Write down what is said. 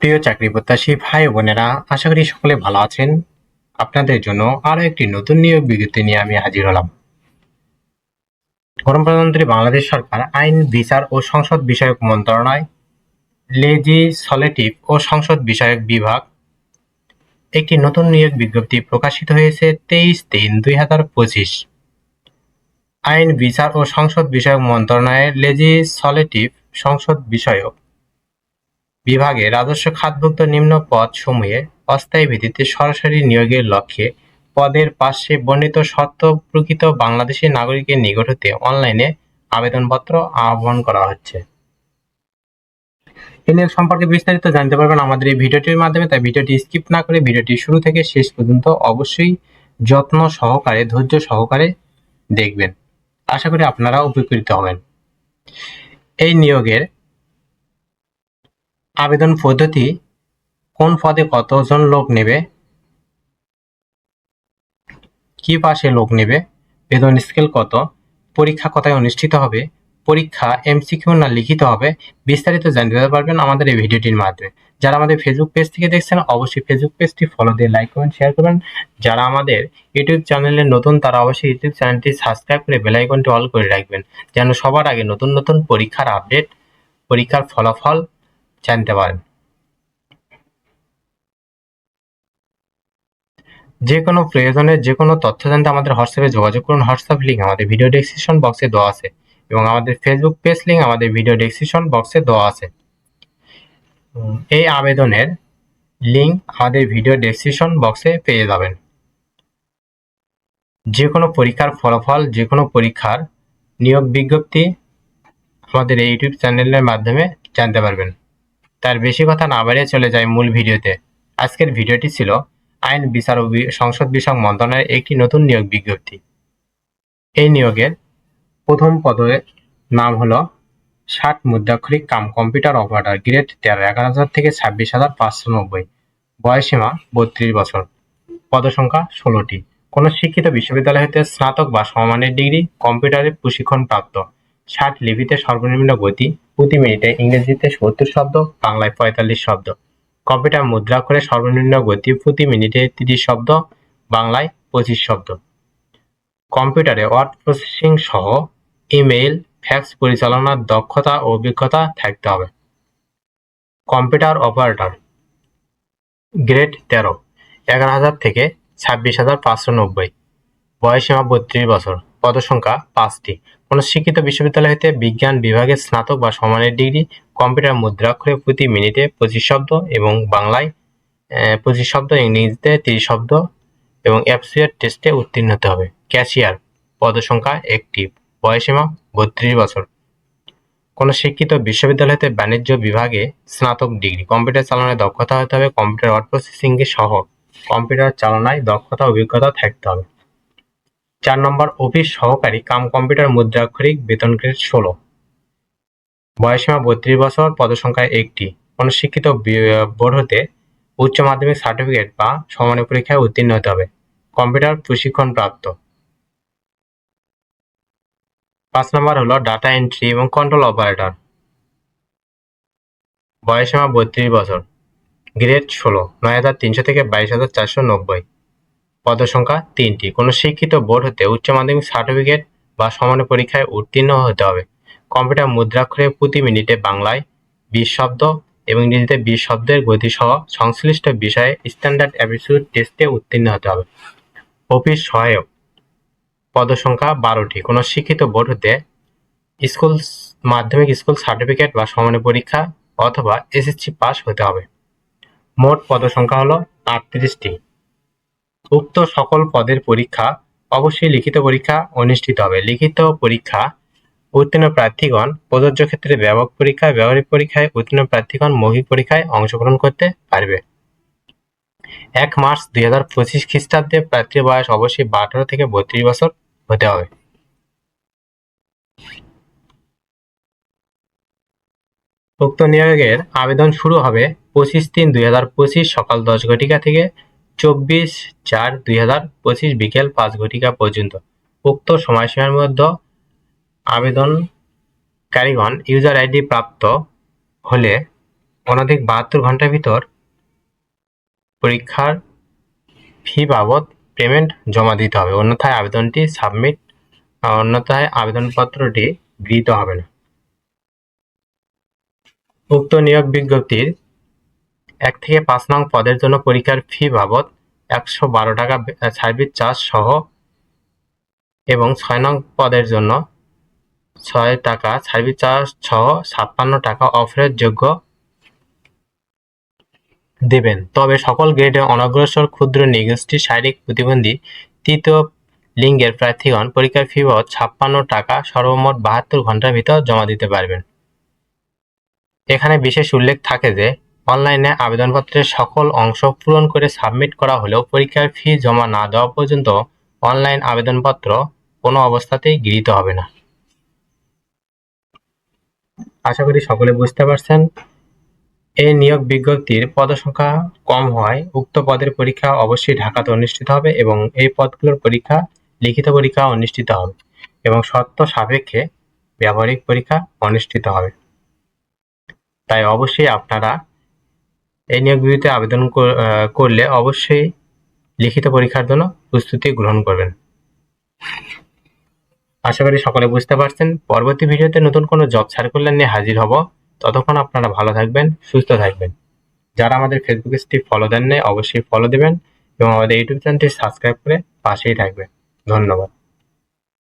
প্রিয় চাকরি প্রত্যাশী ভাই বোনেরা, আশা করি সকলে ভালো আছেন। আপনাদের জন্য আরও একটি নতুন নিয়োগ বিজ্ঞপ্তি নিয়ে আমি হাজির হলাম। গণপ্রজাতন্ত্রী বাংলাদেশ সরকার আইন, বিচার ও সংসদ বিষয়ক মন্ত্রণালয় লেজিসলেটিভ ও সংসদ বিষয়ক বিভাগ। একটি নতুন নিয়োগ বিজ্ঞপ্তি প্রকাশিত হয়েছে তেইশ তিন দুই হাজার পঁচিশ। আইন, বিচার ও সংসদ বিষয়ক মন্ত্রণালয়ের লেজিসলেটিভ সংসদ বিষয়ক বিভাগে রাজস্ব খাতভুক্ত নিম্ন পদ সমূহে অস্থায়ী ভিত্তিতে সরাসরি নিয়োগের লক্ষ্যে পদের পাশে বর্ণিত শর্ত প্রকৃত বাংলাদেশী নাগরিকের নিকট হতে অনলাইনে আবেদনপত্র আহ্বান করা হচ্ছে। এই নিয়োগ সম্পর্কে বিস্তারিত জানতে পারবেন আমাদের এই ভিডিওটির মাধ্যমে, তাই ভিডিওটি স্কিপ না করে ভিডিওটি শুরু থেকে শেষ পর্যন্ত অবশ্যই যত্ন সহকারে, ধৈর্য সহকারে দেখবেন। আশা করি আপনারা উপকৃত হবেন। এই নিয়োগের আবেদন পদ্ধতি, কোন পদে কতজন লোক নেবে? কি পাশে লোক নেবে? বেতন স্কেল কত? পরীক্ষা কোথায় অনুষ্ঠিত হবে? পরীক্ষা এমসিকিউ না লিখিত হবে? বিস্তারিত জানতে পারবেন আমাদের এই ভিডিওটির মাধ্যমে। যারা আমাদের ফেসবুক পেজ থেকে দেখছেন, অবশ্যই ফেসবুক পেজটি ফলো দিয়ে লাইক করবেন শেয়ার করবেন। যারা আমাদের ইউটিউব চ্যানেলে নতুন, তারা অবশ্যই ইউটিউব চ্যানেলটি সাবস্ক্রাইব করে বেল আইকনটি অল করে রাখবেন। যেন সবার আগে নতুন নতুন পরীক্ষার আপডেট পরীক্ষার ফলাফল জানতে পারেন। যে কোনো প্রয়োজনে যে কোনো তথ্য জানতে আমাদের হোয়াটসঅ্যাপে যোগাযোগ করুন। হোয়াটসঅ্যাপ লিঙ্ক আমাদের ভিডিও ডেসক্রিপশন বক্সে দেওয়া আছে এবং আমাদের ফেসবুক পেজ লিঙ্ক আমাদের ভিডিও ডেসক্রিপশন বক্সে দেওয়া আছে। এই আবেদনের লিঙ্ক আমাদের ভিডিও ডেসক্রিপশন বক্সে পেয়ে যাবেন। যে কোনো পরীক্ষার ফলাফল যে কোনো পরীক্ষার নিয়োগ বিজ্ঞপ্তি আমাদের এই ইউটিউব চ্যানেলের মাধ্যমে জানতে পারবেন। তার বেশি কথা না বাড়িয়ে চলে যায় মূল ভিডিওতে। আজকের ভিডিওটি ছিল আইন, বিচার ও সংসদ বিষয়ক মন্ত্রণালয়ের একটি নতুন নিয়োগ বিজ্ঞপ্তি। এই নিয়োগের প্রথম পদের নাম হলো ষাট মুদ্রাক্ষরিক কাম কম্পিউটার অপারেটর গ্রেড তেরো এগারো হাজার থেকে ছাব্বিশ হাজার পাঁচশো নব্বই। বয়সীমা বত্রিশ বছর। পদসংখ্যা ষোলোটি। কোনো শিক্ষিত বিশ্ববিদ্যালয় হতে স্নাতক বা সমমানের ডিগ্রি কম্পিউটারে প্রশিক্ষণ প্রাপ্ত ষাট লিপিতে সর্বনিম্ন গতি প্রতি মিনিটে ইংরেজিতে সত্তর শব্দ, বাংলায় পঁয়তাল্লিশ শব্দ। কম্পিউটার মুদ্রাক্ষরে সর্বনিম্ন গতি প্রতি মিনিটে তিরিশ শব্দ, বাংলায় পঁচিশ শব্দ। কম্পিউটারে ওয়ার্ড প্রসেসিং সহ ইমেইল, ফ্যাক্স পরিচালনার দক্ষতা ও অভিজ্ঞতা থাকতে হবে। Computer operator. গ্রেড তেরো, এগারো হাজার থেকে ছাব্বিশ হাজার পাঁচশো নব্বই। বয়সীমা বত্রিশ বছর, পদসংখ্যা পাঁচটি। কোনো শিক্ষিত বিশ্ববিদ্যালয় হতে বিজ্ঞান বিভাগে স্নাতক বা সমানের ডিগ্রি, কম্পিউটার মুদ্রাক্ষরে প্রতি মিনিটে পঁচিশ শব্দ এবং বাংলায় পঁচিশ শব্দ, ইংরেজিতে তিরিশ শব্দ এবং অ্যাপসুয়ার টেস্টে উত্তীর্ণ হতে হবে। ক্যাশিয়ার, পদসংখ্যা একটি বয়সীমা বত্রিশ বছর। কোনো শিক্ষিত বিশ্ববিদ্যালয় হতে বাণিজ্য বিভাগে স্নাতক ডিগ্রি, কম্পিউটার চালানোর দক্ষতা হতে হবে, কম্পিউটার ওয়ার্ড প্রসেসিং সহ কম্পিউটার চালনায় দক্ষতা, অভিজ্ঞতা থাকতে হবে। চার নম্বর অফিস সহকারী কাম কম্পিউটার মুদ্রাক্ষরিক বেতন গ্রেড ষোলো। বয়সীমা বত্রিশ বছর, পদসংখ্যা একটি। কোনো শিক্ষিত বোর্ড হতে উচ্চ মাধ্যমিক সার্টিফিকেট বা সমানের পরীক্ষায় উত্তীর্ণ হতে হবে। কম্পিউটার প্রশিক্ষণ প্রাপ্ত। পাঁচ নম্বর হলো ডাটা এন্ট্রি এবং কন্ট্রোল অপারেটর। বয়সীমা বত্রিশ বছর, গ্রেড ষোলো, নয় হাজার তিনশো থেকে বাইশ হাজার চারশো নব্বই। পদসংখ্যা তিনটি। কোনো শিক্ষিত বোর্ড হতে উচ্চ মাধ্যমিক সার্টিফিকেট বা সমান পরীক্ষায় উত্তীর্ণ হতে হবে। কম্পিউটার মুদ্রাক্ষরে প্রতি মিনিটে বাংলায় বিশ শব্দ এবং ইংরেজিতে বিশ শব্দের গতি সহ সংশ্লিষ্ট বিষয়ে স্ট্যান্ডার্ড অ্যাবিসুড টেস্টে উত্তীর্ণ হতে হবে। অফিস সহায়ক। পদসংখ্যা বারোটি। কোনো শিক্ষিত বোর্ড হতে স্কুল মাধ্যমিক স্কুল সার্টিফিকেট বা সমানের পরীক্ষা অথবা এসএসসি পাস হতে হবে। মোট পদসংখ্যা হলো আটত্রিশটি। উক্ত সকল পদের পরীক্ষা অবশ্যই লিখিত পরীক্ষা অনুষ্ঠিত হবে। লিখিত পরীক্ষা উত্তীর্ণ প্রার্থীগণ প্রযোজ্য ক্ষেত্রে ব্যাপক পরীক্ষা ব্যবহারিক পরীক্ষায়, উত্তীর্ণ প্রার্থীগণ মৌখিক পরীক্ষায় অংশগ্রহণ করতে পারবে। এক মার্চ দুই হাজার পঁচিশ খ্রিস্টাব্দে প্রার্থীর বয়স অবশ্যই আঠারো থেকে বত্রিশ বছর হতে হবে। উক্ত নিয়োগের আবেদন শুরু হবে পঁচিশ তিন দুই হাজার পঁচিশ সকাল দশ ঘটিকা থেকে চব্বিশ চার দুই হাজার পঁচিশ বিকেল পাঁচ ঘটিকা পর্যন্ত। উক্ত সময়সীমার মধ্যে আবেদনকারীগণ ইউজার আইডি প্রাপ্ত হলে অনধিক বাহাত্তর ঘণ্টার ভিতর পরীক্ষার ফি বাবদ পেমেন্ট জমা দিতে হবে। অন্যথায় আবেদনটি সাবমিট অন্যথায় আবেদনপত্রটি গৃহীত হবে না। উক্ত নিয়োগ বিজ্ঞপ্তির এক থেকে পাঁচ নং পদের জন্য পরীক্ষার ফি বাবদ একশো বারো টাকা সার্ভিস চার্জ সহ এবং ছয় নং পদের জন্য ছয় টাকা সার্ভিস চার্জ সহ ছাপ্পান্ন টাকা অফারের যোগ্য দেবেন। তবে সকল গ্রেডে অনগ্রসর ক্ষুদ্র নিগোষ্ঠী শারীরিক প্রতিবন্ধী তৃতীয় লিঙ্গের প্রার্থীগণ পরীক্ষার ফি বাবদ ছাপ্পান্ন টাকা সর্বমোট বাহাত্তর ঘণ্টার ভিতর জমা দিতে পারবেন। এখানে বিশেষ উল্লেখ থাকে যে অনলাইনে আবেদনপত্রের সকল অংশ পূরণ করে সাবমিট করা হলেও পরীক্ষার ফি জমা না দেওয়া পর্যন্ত অনলাইন আবেদনপত্র কোনো অবস্থাতেই গৃহীত হবে না। আশা করি সকলে বুঝতে পারছেন। এই নিয়োগ বিজ্ঞপ্তির পদসংখ্যা কম হওয়ায় উক্ত পদের পরীক্ষা অবশ্যই ঢাকাতে অনুষ্ঠিত হবে এবং এই পদগুলোর পরীক্ষা, লিখিত পরীক্ষা অনুষ্ঠিত হবে এবং শর্ত সাপেক্ষে ব্যবহারিক পরীক্ষা অনুষ্ঠিত হবে। তাই অবশ্যই আপনারা এই নিয়োগ আবেদন করলে অবশ্যই লিখিত পরীক্ষার জন্য প্রস্তুতি গ্রহণ করবেন। আশা করি সকলে বুঝতে পারছেন। পরবর্তী ভিডিওতে নতুন কোনো জব ছাড় সার্কুলার নিয়ে হাজির হব। ততক্ষণ আপনারা ভালো থাকবেন, সুস্থ থাকবেন। যারা আমাদের ফেসবুক পেজটি ফলো দেন নাই অবশ্যই ফলো দেবেন এবং আমাদের ইউটিউব চ্যানেলটি সাবস্ক্রাইব করে পাশেই থাকবেন। ধন্যবাদ।